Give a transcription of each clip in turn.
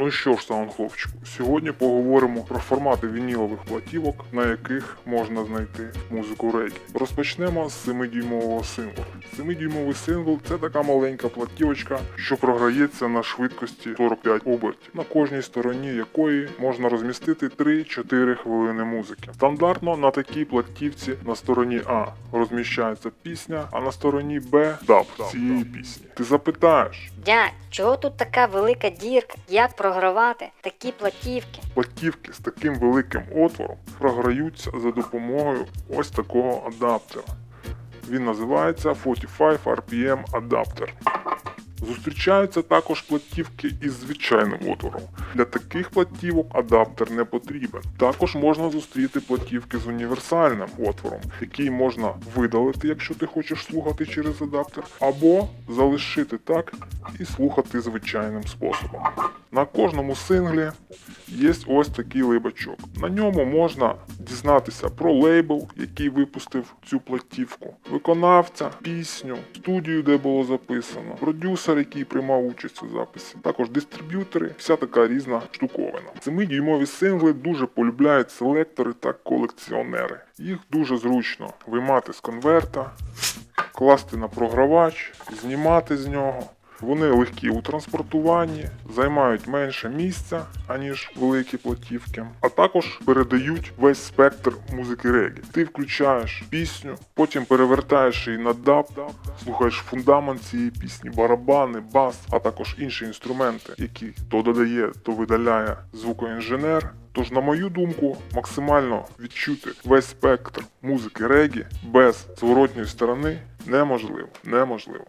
Ну що ж, сам хлопчику, сьогодні поговоримо про формати вінілових платівок, на яких можна знайти музику регі. Розпочнемо з 7-дюймового синглу. 7-дюймовий сингл це така маленька платівочка, що програється на швидкості 45 обертів, на кожній стороні якої можна розмістити 3-4 хвилини музики. Стандартно на такій платівці на стороні А розміщається пісня, а на стороні Б даб цієї пісні. Ти запитаєш, Дядь, чого тут така велика дірка? Як програвати такі платівки? Платівки з таким великим отвором програються за допомогою ось такого адаптера. Він називається 45 RPM адаптер. Зустрічаються також платівки із звичайним отвором. Для таких платівок адаптер не потрібен. Також можна зустріти платівки з універсальним отвором, який можна видалити, якщо ти хочеш слухати через адаптер, або залишити так і слухати звичайним способом. На кожному синглі є ось такий лейбачок. На ньому можна дізнатися про лейбл, який випустив цю платівку, виконавця, пісню, студію, де було записано, продюсер, який приймав участь у записі, також дистриб'ютори, вся така різна штуковина. Семидюймові сингли дуже полюбляють селектори та колекціонери. Їх дуже зручно виймати з конверта, класти на програвач, знімати з нього. Вони легкі у транспортуванні, займають менше місця, аніж великі платівки, а також передають весь спектр музики регі. Ти включаєш пісню, потім перевертаєш її на даб, слухаєш фундамент цієї пісні, барабани, бас, а також інші інструменти, які то додає, то видаляє звукоінженер. Тож, на мою думку, максимально відчути весь спектр музики регі без зворотньої сторони неможливо. Неможливо.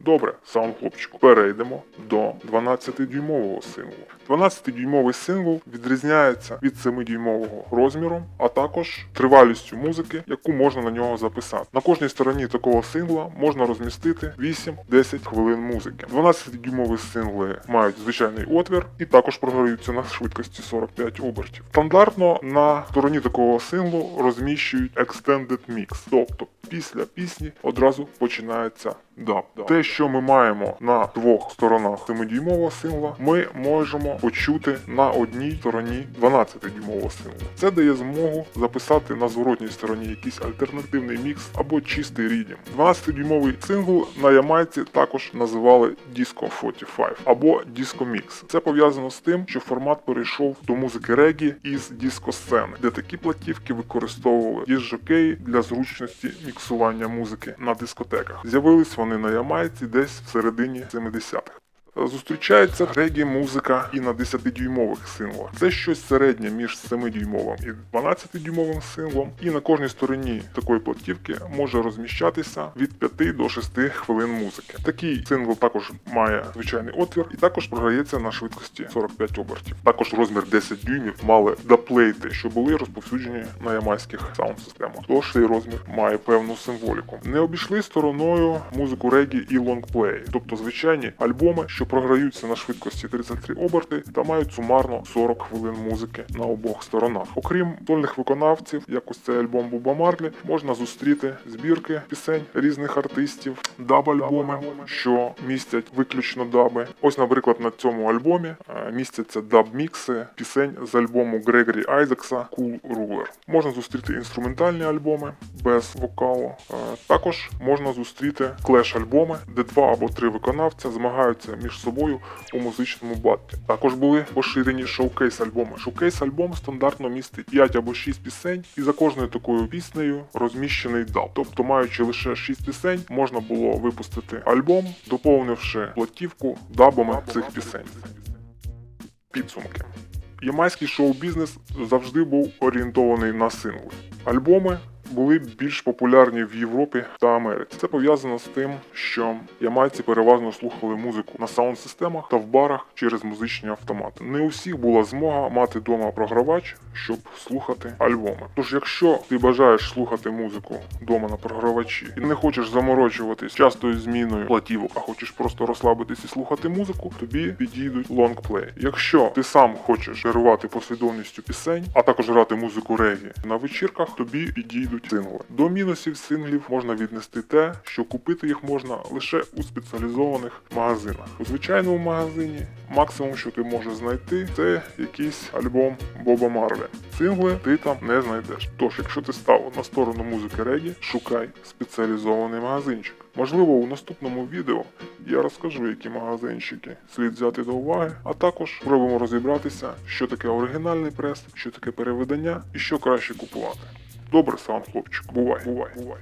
Добре, сам хлопчику, перейдемо до 12-дюймового синглу. 12-дюймовий сингл відрізняється від 7-дюймового розміром, а також тривалістю музики, яку можна на нього записати. На кожній стороні такого сингла можна розмістити 8-10 хвилин музики. 12-дюймові сингли мають звичайний отвір і також програються на швидкості 45 обертів. Стандартно на стороні такого синглу розміщують Extended Mix, тобто після пісні одразу починається даб. Те, що ми маємо на двох сторонах 7-дюймового сингла, ми можемо почути на одній стороні 12-дюймового сингла. Це дає змогу записати на зворотній стороні якийсь альтернативний мікс або чистий рідім. 12-дюймовий сингл на Ямайці також називали Disco 45 або Disco Mix. Це пов'язано з тим, що формат перейшов до музики регі із диско-сцени, де такі платівки використовували діжокеї для зручності міксування музики на дискотеках. З'явились вони на Ямайці десь в середині 70-х. Зустрічається регі музика і на 10-дюймових синглах. Це щось середнє між 7-дюймовим і 12-дюймовим синглом. І на кожній стороні такої платівки може розміщатися від 5 до 6 хвилин музики. Такий сингл також має звичайний отвір і також програється на швидкості 45 обертів. Також розмір 10 дюймів мали даплейти, що були розповсюджені на ямайських саунд-системах. Тож цей розмір має певну символіку. Не обійшли стороною музику регі і лонгплеї, тобто звичайні альбоми, що програються на швидкості 33 оберти та мають сумарно 40 хвилин музики на обох сторонах. Окрім сольних виконавців, як ось цей альбом Буба Марлі, можна зустріти збірки пісень різних артистів, даб-альбоми, що містять виключно даби. Ось, наприклад, на цьому альбомі е, містяться даб-мікси пісень з альбому Грегорі Айзекса Cool Ruler. Можна зустріти інструментальні альбоми без вокалу. Е, Також можна зустріти клеш-альбоми, де два або три виконавця змагаються між собою у музичному батлі. Також були поширені шоукейс-альбоми. Шоукейс-альбом стандартно містить 5 або 6 пісень, і за кожною такою піснею розміщений даб. Тобто, маючи лише 6 пісень, можна було випустити альбом, доповнивши платівку дабами цих пісень. Підсумки. Ямайський шоу-бізнес завжди був орієнтований на сингли. Альбоми були більш популярні в Європі та Америці. Це пов'язано з тим, що ямайці переважно слухали музику на саунд-системах та в барах через музичні автомати. Не у всіх була змога мати вдома програвач, щоб слухати альбоми. Тож, якщо ти бажаєш слухати музику вдома на програвачі і не хочеш заморочуватись частою зміною платівок, а хочеш просто розслабитись і слухати музику, тобі підійдуть лонгплей. Якщо ти сам хочеш керувати послідовністю пісень, а також грати музику регі на вечірках, тобі підійдуть будуть сингли. До мінусів синглів можна віднести те, що купити їх можна лише у спеціалізованих магазинах. У звичайному магазині максимум, що ти можеш знайти, це якийсь альбом Боба Марлі. Сингли ти там не знайдеш. Тож, якщо ти став на сторону музики регі, шукай спеціалізований магазинчик. Можливо, у наступному відео я розкажу, які магазинчики слід взяти до уваги, а також спробуємо розібратися, що таке оригінальний прес, що таке перевидання і що краще купувати. Добре, сам хлопчик, бувай, бувай, бувай.